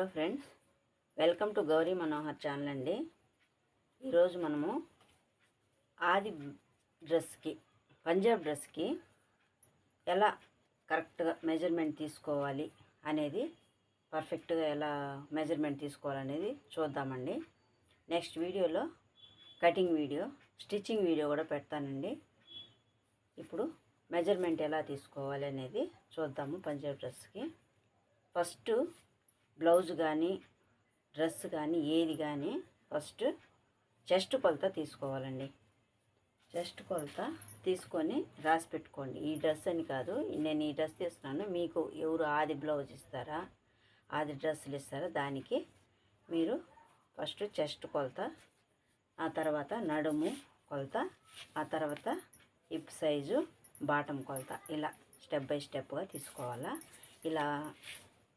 Hello friends welcome to Gauri Manohar channel అండి. ఈరోజు మనము ఆది డ్రెస్కి పంజాబ్ డ్రెస్కి ఎలా కరెక్ట్గా మెజర్మెంట్ తీసుకోవాలి అనేది పర్ఫెక్ట్గా ఎలా మెజర్మెంట్ తీసుకోవాలనేది చూద్దామండి. నెక్స్ట్ వీడియోలో కటింగ్ వీడియో స్టిచ్చింగ్ వీడియో కూడా పెడతానండి. ఇప్పుడు మెజర్మెంట్ ఎలా తీసుకోవాలి అనేది చూద్దాము పంజాబ్ డ్రెస్కి. ఫస్ట్ బ్లౌజ్ కానీ డ్రెస్ కానీ ఏది కానీ ఫస్ట్ చెస్ట్ కొలత తీసుకోవాలండి. చెస్ట్ కొలత తీసుకొని రాసి పెట్టుకోండి. ఈ డ్రెస్ అని కాదు నేను ఈ డ్రెస్ తీస్తున్నాను. మీకు ఎవరు ఆది బ్లౌజ్ ఇస్తారా ఆది డ్రెస్సులు ఇస్తారా దానికి మీరు ఫస్ట్ చెస్ట్ కొలత ఆ తర్వాత నడుము కొలత ఆ తర్వాత హిప్ సైజు బాటం కొలత. ఇలా స్టెప్ బై స్టెప్గా తీసుకోవాలా. ఇలా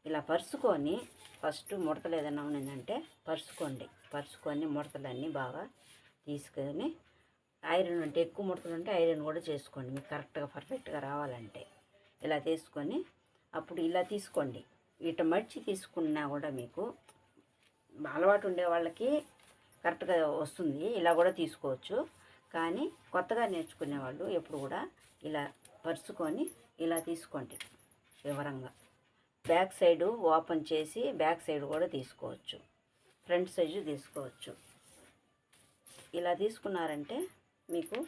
ఇలా పరుచుకొని ఫస్ట్ ముడతలు ఏదైనా ఉన్నదంటే పరుచుకోండి. పరుచుకొని ముడతలన్నీ బాగా తీసుకొని ఐరన్ అంటే ఎక్కువ ముడతలు ఉంటే ఐరన్ కూడా చేసుకోండి. మీకు కరెక్ట్గా పర్ఫెక్ట్గా రావాలంటే ఇలా తీసుకొని అప్పుడు ఇలా తీసుకోండి. ఇట మడిచి తీసుకున్నా కూడా మీకు అలవాటు ఉండే వాళ్ళకి కరెక్ట్గా వస్తుంది. ఇలా కూడా తీసుకోవచ్చు. కానీ కొత్తగా నేర్చుకునే వాళ్ళు ఎప్పుడు కూడా ఇలా పరుచుకొని ఇలా తీసుకోండి వివరంగా. బ్యాక్ సైడు ఓపెన్ చేసి బ్యాక్ సైడ్ కూడా తీసుకోవచ్చు. ఫ్రంట్ సైజు తీసుకోవచ్చు. ఇలా తీసుకున్నారంటే మీకు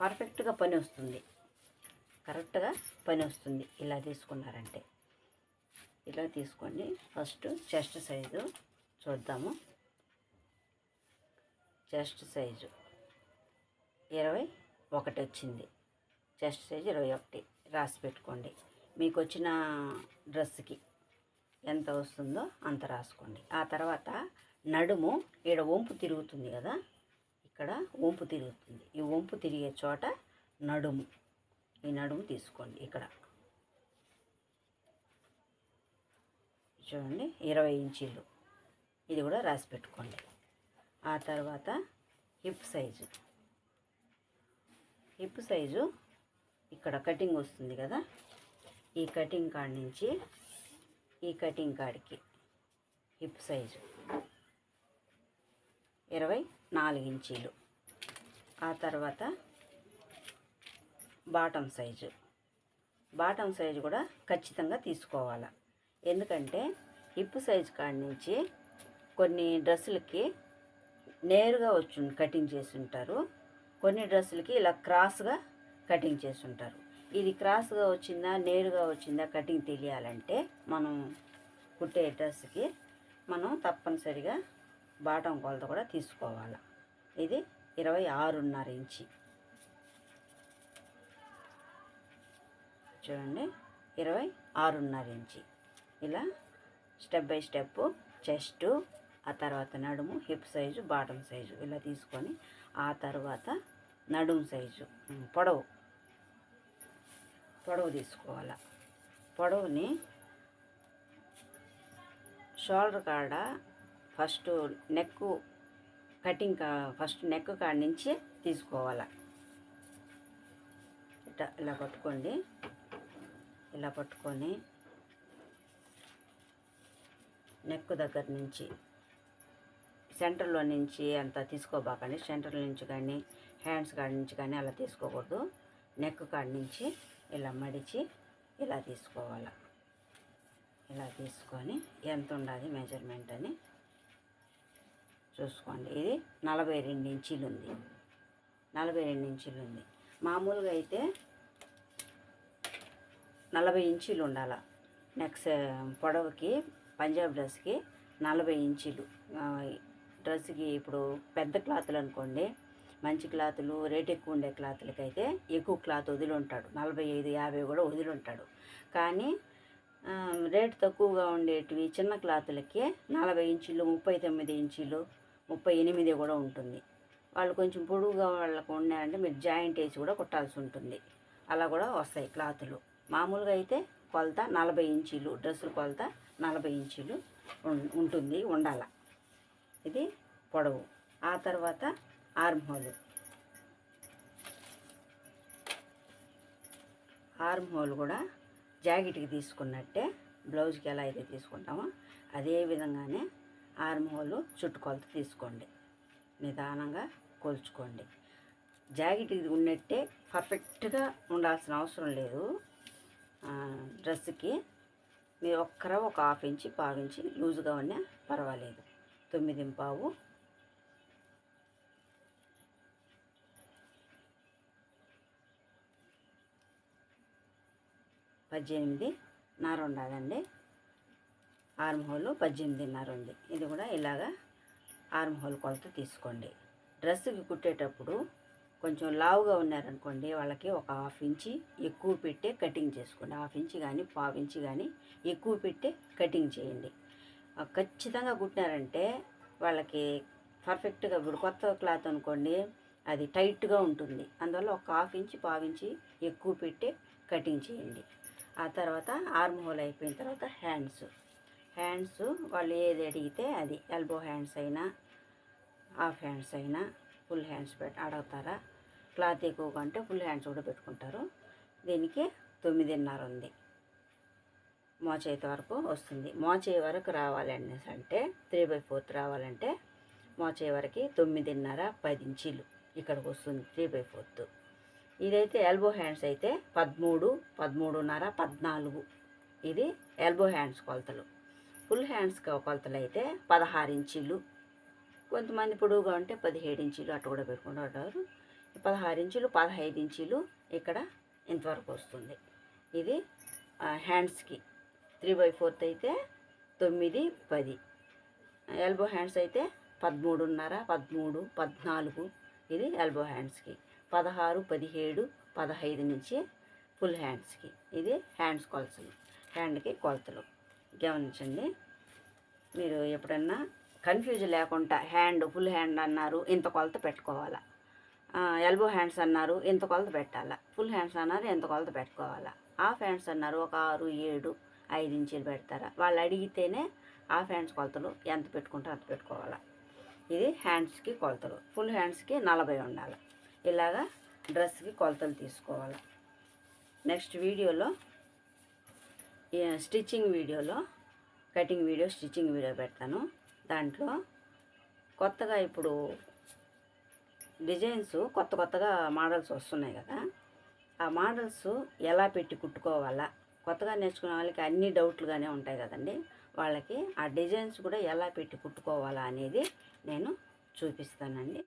పర్ఫెక్ట్గా పని వస్తుంది. కరెక్ట్గా పని వస్తుంది ఇలా తీసుకున్నారంటే. ఇలా తీసుకోండి. ఫస్ట్ చెస్ట్ సైజు చూద్దాము. చెస్ట్ సైజు ఇరవై ఒకటి వచ్చింది. చెస్ట్ సైజు ఇరవై ఒకటి. రాసి పెట్టుకోండి. మీకు వచ్చిన డ్రెస్కి ఎంత వస్తుందో అంత రాసుకోండి. ఆ తర్వాత నడుము ఈడ వంపు తిరుగుతుంది కదా ఇక్కడ వంపు తిరుగుతుంది. ఈ వంపు తిరిగే చోట నడుము ఈ నడుము తీసుకోండి ఇక్కడ. చూడండి ఇరవై ఇంచీలు. ఇది కూడా రాసి పెట్టుకోండి. ఆ తర్వాత హిప్ సైజు. హిప్ సైజు ఇక్కడ కటింగ్ వస్తుంది కదా ఈ కటింగ్ కాడ నుంచి ఈ కటింగ్ కాడికి హిప్ సైజు ఇరవై నాలుగు ఇంచీలు. ఆ తర్వాత బాటం సైజు. బాటం సైజు కూడా ఖచ్చితంగా తీసుకోవాలి. ఎందుకంటే హిప్ సైజు కాడ నుంచి కొన్ని డ్రెస్సులకి నేరుగా వచ్చి కటింగ్ చేసి ఉంటారు. కొన్ని డ్రెస్సులకి ఇలా క్రాస్గా కటింగ్ చేసి ఉంటారు. ఇది క్రాస్గా వచ్చిందా నేరుగా వచ్చిందా కటింగ్ తెలియాలంటే మనం కుట్టే డ్రెస్కి మనం తప్పనిసరిగా బాటం కొలత కూడా తీసుకోవాలి. ఇది ఇరవై ఆరున్నర ఇంచి. చూడండి ఇరవై ఆరున్నర ఇంచి. ఇలా స్టెప్ బై స్టెప్ చెస్ట్ ఆ తర్వాత నడుము హిప్ సైజు బాటం సైజు ఇలా తీసుకొని ఆ తర్వాత నడుము సైజు పొడవు. పొడవు తీసుకోవాలి. పొడవుని షోల్డర్ కాడ ఫస్ట్ నెక్ కటింగ్ కా ఫస్ట్ నెక్ కాడ నుంచి తీసుకోవాలి. ఇట్లా ఇలా పట్టుకోండి. ఇలా పట్టుకొని నెక్ దగ్గర నుంచి సెంటర్లో నుంచి అంత తీసుకోబాకండి. సెంటర్ నుంచి కానీ హ్యాండ్స్ కాడ నుంచి కానీ అలా తీసుకోకూడదు. నెక్ కాడ నుంచి ఇలా మడిచి ఇలా తీసుకోవాలి. ఇలా తీసుకొని ఎంత ఉండాలి మెజర్మెంట్ అని చూసుకోండి. ఇది నలభై రెండు ఇంచీలు ఉంది. నలభై రెండు ఇంచీలు ఉంది. మామూలుగా అయితే నలభై ఇంచీలు ఉండాల. నెక్స్ట్ పొడవుకి పంజాబ్ డ్రెస్కి నలభై ఇంచీలు. డ్రెస్కి ఇప్పుడు పెద్ద క్లాతులు అనుకోండి మంచి క్లాతులు రేట్ ఎక్కువ ఉండే క్లాతులకైతే ఎక్కువ క్లాత్ వదిలి ఉంటాడు నలభై ఐదు యాభై కూడా వదిలి ఉంటాడు కానీ రేట్ తక్కువగా ఉండేటివి చిన్న క్లాతులకి నలభై ఇంచులు ముప్పై తొమ్మిది ఇంచులు ముప్పై ఎనిమిది కూడా ఉంటుంది. వాళ్ళు కొంచెం పొడుగుగా వాళ్ళకు ఉన్నారంటే మీరు జాయింట్ వేసి కూడా కుట్టాల్సి ఉంటుంది. అలా కూడా వస్తాయి క్లాతులు. మామూలుగా అయితే కొలత నలభై ఇంచీలు డ్రెస్సులు కొలత నలభై ఇంచీలు ఉంటుంది ఉండాల. ఇది పొడవు. ఆ తర్వాత ఆర్మ్ హోల్. ఆర్మ్ హోల్ కూడా జాకెట్కి తీసుకున్నట్టే బ్లౌజ్కి ఎలా అయితే తీసుకుంటామో అదే విధంగానే ఆర్మ్ హోల్ చుట్టుకొలత తీసుకోండి. నిదానంగా కొలుచుకోండి. జాకెట్ ఇది ఉన్నట్టే పర్ఫెక్ట్గా ఉండాల్సిన అవసరం లేదు. డ్రెస్కి మీరు ఒక్కర ఒక హాఫ్ ఇంచి పావు ఇంచి లూజ్గా ఉన్నా పర్వాలేదు. తొమ్మిది పావు పద్దెనిమిది నార ఉండాలండి ఆర్మ్ హోల్ పద్దెనిమిదిన్నర ఉంది ఇది కూడా ఇలాగా ఆర్మ్ హోల్ కొలత తీసుకోండి. డ్రెస్కి కుట్టేటప్పుడు కొంచెం లావుగా ఉన్నారనుకోండి వాళ్ళకి ఒక హాఫ్ ఇంచి ఎక్కువ పెట్టే కటింగ్ చేసుకోండి. హాఫ్ ఇంచి కానీ పావు ఇంచి కానీ ఎక్కువ పెట్టే కటింగ్ చేయండి. ఖచ్చితంగా కుట్టినారంటే వాళ్ళకి పర్ఫెక్ట్గా ఇప్పుడు కొత్త క్లాత్ అనుకోండి అది టైట్గా ఉంటుంది. అందువల్ల ఒక హాఫ్ ఇంచి పావు ఇంచి ఎక్కువ పెట్టి కటింగ్ చేయండి. ఆ తర్వాత ఆర్మ్ హోల్ అయిపోయిన తర్వాత హ్యాండ్స్. హ్యాండ్స్ వాళ్ళు ఏది అడిగితే అది. ఎల్బో హ్యాండ్స్ అయినా హాఫ్ హ్యాండ్స్ అయినా ఫుల్ హ్యాండ్స్ పెట్ అడుగుతారా? క్లాత్ ఎక్కువగా ఉంటే ఫుల్ హ్యాండ్స్ కూడా పెట్టుకుంటారు. దీనికి తొమ్మిదిన్నర ఉంది. మోచేతి వరకు వస్తుంది. మోచే వరకు రావాలని అంటే త్రీ బై ఫోర్త్ రావాలంటే మోచే వరకు తొమ్మిదిన్నర పది ఇంచీలు ఇక్కడికి వస్తుంది త్రీ బై ఫోర్త్. ఇదైతే ఎల్బో హ్యాండ్స్ అయితే పదమూడు పదమూడున్నర పద్నాలుగు. ఇది ఎల్బో హ్యాండ్స్ కొలతలు. ఫుల్ హ్యాండ్స్ కొలతలు అయితే పదహారు ఇంచీలు. కొంతమంది పొడవుగా ఉంటే పదిహేడు ఇంచీలు అటు కూడా పెట్టుకుంటారు పదహారు ఇంచులు పదహైదు ఇంచీలు ఇక్కడ ఇంతవరకు వస్తుంది. ఇది హ్యాండ్స్కి త్రీ బై ఫోర్త్ అయితే తొమ్మిది పది. ఎల్బో హ్యాండ్స్ అయితే పదమూడున్నర పదమూడు పద్నాలుగు. ఇది ఎల్బో హ్యాండ్స్కి పదహారు పదిహేడు పదహైదు నుంచి ఫుల్ హ్యాండ్స్కి ఇది హ్యాండ్స్ కొలతలు. హ్యాండ్కి కొలతలు. గమనించండి. మీరు ఎప్పుడన్నా కన్ఫ్యూజ్ లేకుండా హ్యాండ్ ఫుల్ హ్యాండ్ అన్నారు ఇంత కొలత పెట్టుకోవాలా? ఎల్బో హ్యాండ్స్ అన్నారు ఇంత కొలత పెట్టాలా? ఫుల్ హ్యాండ్స్ అన్నారు ఇంత కొలత పెట్టుకోవాలా? హాఫ్ హ్యాండ్స్ అన్నారు ఒక ఆరు ఏడు ఐదు ఇంచులు పెడతారా? వాళ్ళు అడిగితేనే హాఫ్ హ్యాండ్స్ కొలతలు ఎంత పెట్టుకుంటారో అంత పెట్టుకోవాలా? ఇది హ్యాండ్స్కి కొలతలు. ఫుల్ హ్యాండ్స్కి నలభై ఉండాలి? ఇలాగా డ్రెస్కి కొలతలు తీసుకోవాలి. నెక్స్ట్ వీడియోలో స్టిచ్చింగ్ వీడియోలో కటింగ్ వీడియో స్టిచ్చింగ్ వీడియో పెడతాను. దాంట్లో కొత్తగా ఇప్పుడు డిజైన్స్ కొత్త కొత్తగా మోడల్స్ వస్తున్నాయి కదా. ఆ మోడల్స్ ఎలా పెట్టి కుట్టుకోవాలా కొత్తగా నేర్చుకునే వాళ్ళకి అన్ని డౌట్లుగానే ఉంటాయి కదండి. వాళ్ళకి ఆ డిజైన్స్ కూడా ఎలా పెట్టి కుట్టుకోవాలా అనేది నేను చూపిస్తానండి.